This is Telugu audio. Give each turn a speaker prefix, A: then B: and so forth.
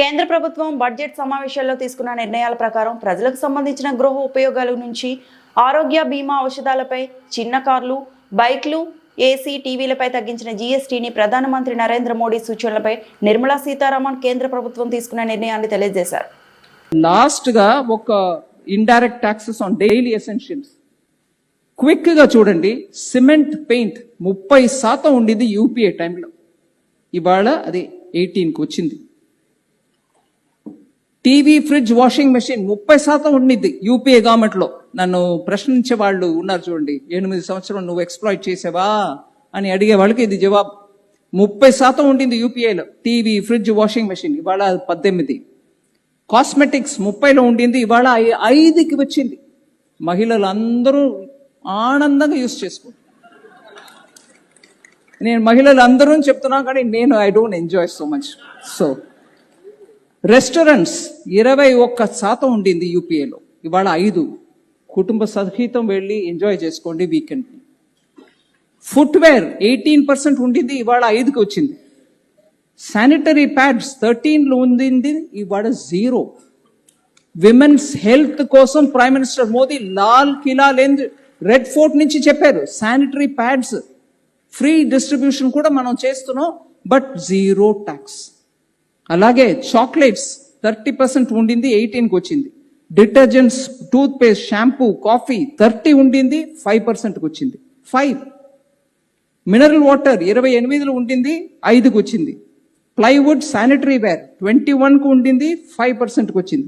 A: కేంద్ర ప్రభుత్వం బడ్జెట్ సమావేశాల్లో తీసుకున్న నిర్ణయాల ప్రకారం ప్రజలకు సంబంధించిన గృహ ఉపయోగాల నుంచి ఆరోగ్య బీమా ఔషధాలపై చిన్న కార్లు బైక్లు ఏసీ టీవీలపై తగ్గించిన జీఎస్టీని ప్రధానమంత్రి నరేంద్ర మోడీ సూచనలపై నిర్మలా సీతారామన్ కేంద్ర ప్రభుత్వం తీసుకున్న నిర్ణయాన్ని తెలియజేశారు.
B: లాస్ట్గా ఒక indirect taxes on daily essentials. క్విక్గా చూడండి సిమెంట్ పెయింట్ ముప్పై శాతం ఉండింది యూపీఏ టైంలో. ఇవాళ అది ఎయిటీన్కి వచ్చింది. టీవీ ఫ్రిడ్జ్ వాషింగ్ మెషిన్ ముప్పై శాతం ఉండిద్ది యూపీఏ గవర్నమెంట్లో. నన్ను ప్రశ్నించే వాళ్ళు ఉన్నారు చూడండి. ఎనిమిది సంవత్సరం నువ్వు ఎక్స్ప్లాయిట్ చేసావా? అని అడిగే వాళ్ళకి ఇది జవాబు. ముప్పై శాతం ఉండింది యూపీఐలో టీవీ ఫ్రిడ్జ్ వాషింగ్ మెషిన్ ఇవాళ పద్దెనిమిది. కాస్మెటిక్స్ ముప్పైలో ఉండింది ఇవాళ ఐదుకి వచ్చింది. మహిళలు అందరూ ఆనందంగా యూస్ చేసుకుంటారు నేను మహిళలు అందరూ చెప్తున్నా కానీ నేను I don't enjoy so much so restaurants ఇరవై ఒక్క శాతం ఉండింది యూపీఏలో. ఇవాళ ఐదు. కుటుంబ సహితం వెళ్ళి ఎంజాయ్ చేసుకోండి వీకెండ్. ఫుట్వేర్ ఎయిటీన్ పర్సెంట్ ఉండింది ఇవాళ ఐదుకి వచ్చింది. శానిటరీ ప్యాడ్స్ థర్టీన్లో ఉండింది ఇవాళ జీరో. విమెన్స్ హెల్త్ కోసం ప్రైమ్ మినిస్టర్ మోదీ లాల్ కిలా లేని రెడ్ ఫోర్ట్ నుంచి చెప్పారు. శానిటరీ ప్యాడ్స్ ఫ్రీ డిస్ట్రిబ్యూషన్ కూడా మనం చేస్తున్నాం బట్ జీరో ట్యాక్స్ అలాగే చాక్లెట్స్ థర్టీ పర్సెంట్ ఉండింది ఎయిటీన్కి వచ్చింది. Detergents toothpaste shampoo coffee thirty ఉండింది ఫైవ్ పర్సెంట్కి వచ్చింది. ఫైవ్. మినరల్ వాటర్ ఇరవై ఎనిమిదిలో ఉండింది ఐదుకి వచ్చింది. ప్లైవుడ్ శానిటరీ వేర్ ట్వంటీ వన్కు ఉండింది ఫైవ్ పర్సెంట్కి వచ్చింది.